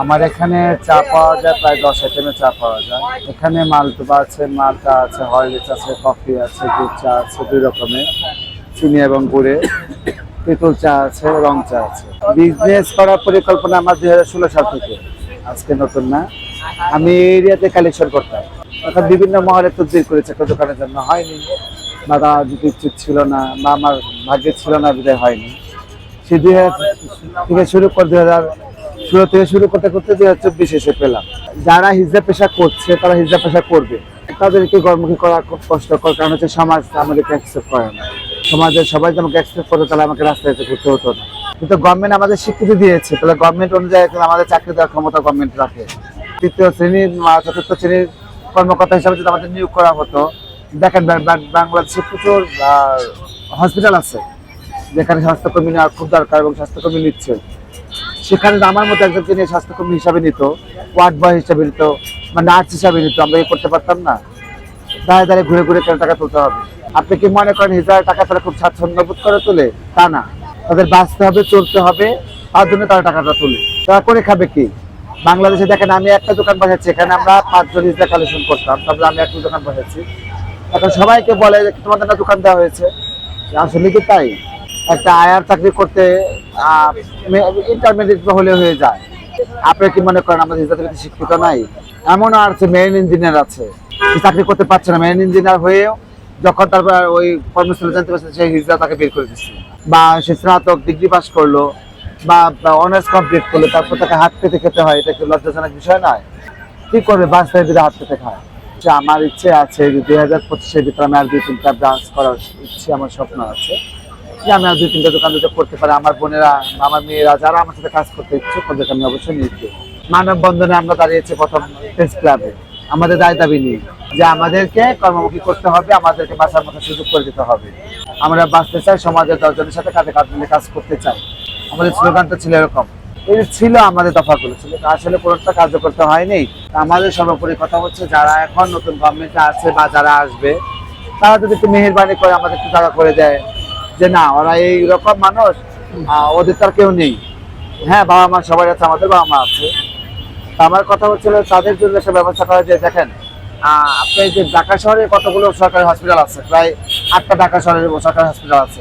আমার এখানে চা পাওয়া যায়, প্রায় দশ আইটেমের চা পাওয়া যায়। এখানে মালটোবা আছে, মালটা আছে, হরলিক্স আছে, কফি আছে দুধ চা আছে, দুই রকমের, চিনি এবং গুড়ে। তেঁতুল চা আছে, রং চা আছে। বিজনেস করার পরিকল্পনা আমার দুই হাজার ষোলো সাল থেকে। আজকে নতুন না। আমি এরিয়াতে কালেকশন করতাম। অর্থাৎ বিভিন্ন মহলে তদবির করেছে, একটা দোকানের জন্য হয়নি। বা যদি উচিত ছিল না, বা আমার ভাগ্যে ছিল না, বিদায় হয়নি। সে দুই হাজার থেকে শুরু করে দুই হাজার ষোলো থেকে শুরু করতে করতে হাজার চব্বিশ এসে পেলাম। যারা হিজা পেশা করছে, তারা হিজা পেশা করবে। তাদেরকে কর্মকে করা খুব কষ্টকর, কারণ হচ্ছে সমাজ আমাদেরকে অ্যাকসেপ্ট করে না। সমাজের সবাই যদি আমাকে অ্যাকসেপ্ট করতো তাহলে আমাকে রাস্তায় করতে হতো না। কিন্তু গভর্নমেন্ট আমাদের স্বীকৃতি দিয়েছে। তাহলে গভর্নমেন্ট অনুযায়ী আমাদের চাকরি দেওয়ার ক্ষমতা গভর্নমেন্ট রাখে। তৃতীয় শ্রেণির চতুর্থ শ্রেণির কর্মকর্তা হিসাবে যদি আমাদের নিয়োগ করা হতো, দেখেন বাংলাদেশে প্রচুর হসপিটাল আছে। যেখানে স্বাস্থ্যকর্মী নেওয়ার খুব দরকার এবং স্বাস্থ্যকর্মী নিচ্ছে। সেখানে আমার মতো একজনকে নিয়ে স্বাস্থ্যকর্মী হিসাবে নিত, ওয়ার্ড বয় হিসাবে নিত, বা নার্স হিসাবে নিত, আমরা এই করতে পারতাম না। দাঁড়িয়ে দাঁড়িয়ে ঘুরে ঘুরে কেন টাকা তুলতে হবে? আপনি কি মনে করেন হিজার টাকা তারা খুব স্বাচ্ছন্দ্য বোধ করে তোলে? তা না। তাদের বাঁচতে হবে, চলতে হবে, তার জন্য তারা টাকাটা তোলে। তারা করে খাবে কি? বাংলাদেশে দেখেন, আমি একটা দোকান বসাচ্ছি, এখানে আমরা পাঁচজন হিজা কালেকশন করতাম, তারপরে আমি একটা দোকান বসাচ্ছি। এখন সবাইকে বলে তোমাদের না দোকান দেওয়া হয়েছে। আসলে কি তাই? একটা আয়ার চাকরি করতে ইন্টারমিডিয়েট হলে হয়ে যায়। আপনি কি মনে করেন আমাদের হিসাবে শিক্ষিত নাই? এমনও আছে মেরিন ইঞ্জিনিয়ার আছে। চাকরি করতে পারছে না মেরিন ইঞ্জিনিয়ার হয়েও যখন তারপর ওই কর্মস্থলে জানতে পারছে সেই হিজড়া তাকে বের করে দিচ্ছে। বা সে স্নাতক ডিগ্রি পাস করল, বা অনার্স কমপ্লিট করল, তারপর তাকে হাত পেতে খেতে হয়, এটা কি লজ্জাজনক বিষয় নয়? কি করবে? বাস্তবে যদি হাত পেতে খায়। আমার ইচ্ছে আছে যে দুই হাজার পঁচিশের ভিতরে আমি আর দুই তিনটা ব্রাঞ্চ করার ইচ্ছে, আমার স্বপ্ন আছে। যে আমি আর দুই, তিনটা দোকান দুটো করতে পারি, আমার বোনেরা, আমার মেয়েরা, যারা আমার সাথে কাজ করতে ইচ্ছুক, তাদেরকে আমি অবশ্যই নিয়ে দেবো। মানব বন্ধনে আমরা দাঁড়িয়েছি প্রথম প্রেস ক্লাবে। আমাদের দায় দাবি নেই যে আমাদেরকে কর্মমুখী করতে হবে, আমাদেরকে বাঁচার মতো সুযোগ করে দিতে হবে। আমরা বাঁচতে চাই, সমাজের দশজনের সাথে কাঁধে কাঁধ মিলে কাজ করতে চাই। আমাদের স্লোগানটা ছিল এরকম। এই ছিল আমাদের দফাগুলো। ছিল আসলে কোনোটা করতে হয়নি। আমাদের সর্বোপরি কথা হচ্ছে, যারা এখন নতুন গভর্নমেন্টে আছে বা যারা আসবে, তারা যদি একটু মেহরবানি করে আমাদের একটু টাকা করে দেয়। যে না, ওরা এই রকম মানুষ ওদের তার কেউ নেই। হ্যাঁ বাবা মা সবাই আছে, আমাদের বাবা মা আছে। আমার কথা হচ্ছিল, তাদের জন্য সে ব্যবস্থা করা যে দেখেন আপনি যে ঢাকা শহরে কতগুলো সরকারি হসপিটাল আছে, প্রায় আটটা ঢাকা শহরের সরকারি হসপিটাল আছে।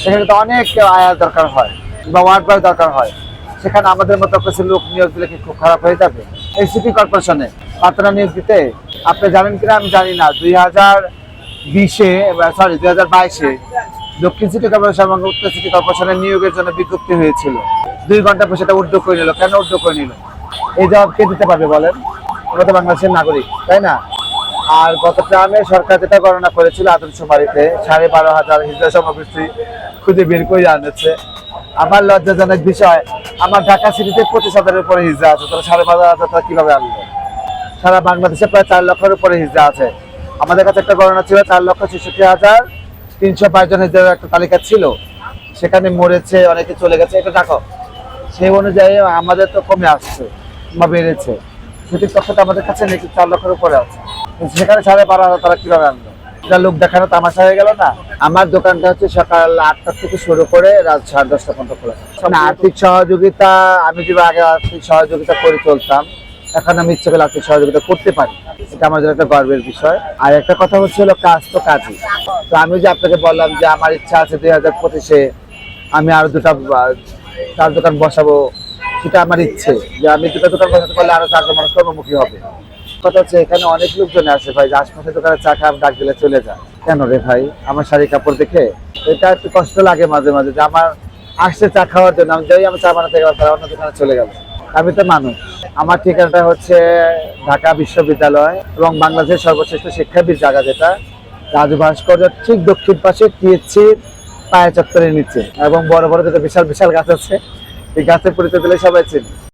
সেখানে তো অনেক আয়ার দরকার হয় বা ওয়ার্ড বয় দরকার হয়। সেখানে আমাদের মতো কিছু লোক নিয়োগ দিলে কি খুব খারাপ হয়ে যাবে? এই সিটি কর্পোরেশনে পাত্রা নিয়োগ দিতে, আপনি জানেন কিনা? আমি জানি না। দুই হাজার বিশে সরি দুই হাজার বাইশে দক্ষিণ সিটি কর্পোরেশন এবং উত্তর সিটি কর্পোরেশনের নিয়োগের জন্য বিজ্ঞপ্তি হয়েছিল। দুই ঘণ্টা পর সেটা উদ্যোগ করে নিল। কেন উদ্যোগ করে নিল? এই জবাব কে দিতে পারবে বলেন? আমরা তো বাংলাদেশের নাগরিক, তাই না? আর গত ট্রামে সরকার যেটা গণনা করেছিল আদমশুমারিতে, সাড়ে বারো হাজার হিজড়া সমবৃষ্টি খুঁজে বের করে আনেছে। আমার লজ্জাজনক বিষয়, আমার ঢাকা সিটিতে পঁচিশ হাজারের উপরে হিজড়া আছে। তাহলে সাড়ে বারো হাজার টাকা কীভাবে আনলো? সারা বাংলাদেশে প্রায় চার লক্ষের উপরে হিজড়া আছে। আমাদের কাছে একটা গণনা ছিল চার লক্ষ ছেষট্টি হাজার তিনশো জন হিজড়ার একটা তালিকা ছিল, সেখানে মরেছে, অনেকে চলে গেছে। এটা দেখো, সেই অনুযায়ী আমাদের তো কমে আসছে বা বেড়েছে। সঠিক তথ্যটা আমাদের কাছে নেই চার লক্ষের উপরে আছে। সেখানে সাড়ে বারো হাজার তারা কীভাবে আনলো? এটা লোক দেখানো তামাশা হয়ে গেল না? আমার দোকানটা হচ্ছে সকাল আটটা থেকে শুরু করে রাত সাড়ে দশটা পর্যন্ত খোলা থাকে। আর্থিক সহযোগিতা, আমি যে আগে আর্থিক সহযোগিতা করে চলতাম এখন আমি ইচ্ছে করলে আর্থিক সহযোগিতা করতে পারি। এটা আমার জন্য একটা গর্বের বিষয়। আর একটা কথা হচ্ছে হলো কাজ তো কাজই। তো আমি যে আপনাকে বললাম যে আমার ইচ্ছা আছে দুই হাজার পঁচিশে আমি আরও দুটা চার দোকান বসাবো, সেটা আমার ইচ্ছে। যে আমি দুটো দোকান বসাতে পারলে আরও চারজন মানুষ কর্মমুখী হবে। কথা হচ্ছে এখানে অনেক লোকজন আসে ভাই আশপাশে দোকানে চা খাম ডাক দিলে চলে যায়। কেন রে ভাই? আমার শাড়ি কাপড় দেখে এটা একটু কষ্ট লাগে মাঝে মাঝে, যে আমার আসছে চা খাওয়ার জন্য, আমি যাই, আমি চা বানাতে গেলাম, তারা অন্য দোকানে চলে গেল। আমি তো মানুষ। আমার ঠিকানাটা হচ্ছে ঢাকা বিশ্ববিদ্যালয় এবং বাংলাদেশের সর্বশ্রেষ্ঠ শিক্ষাবিদ জায়গা যেটা। রাজ ভাস্কর্য ঠিক দক্ষিণ পাশে টিএসসি পায়ে চত্বরের নিচে এবং বড় বড় যেটা বিশাল বিশাল গাছ আছে। এই গাছের পরিচয় দিলে সবাই চিনি।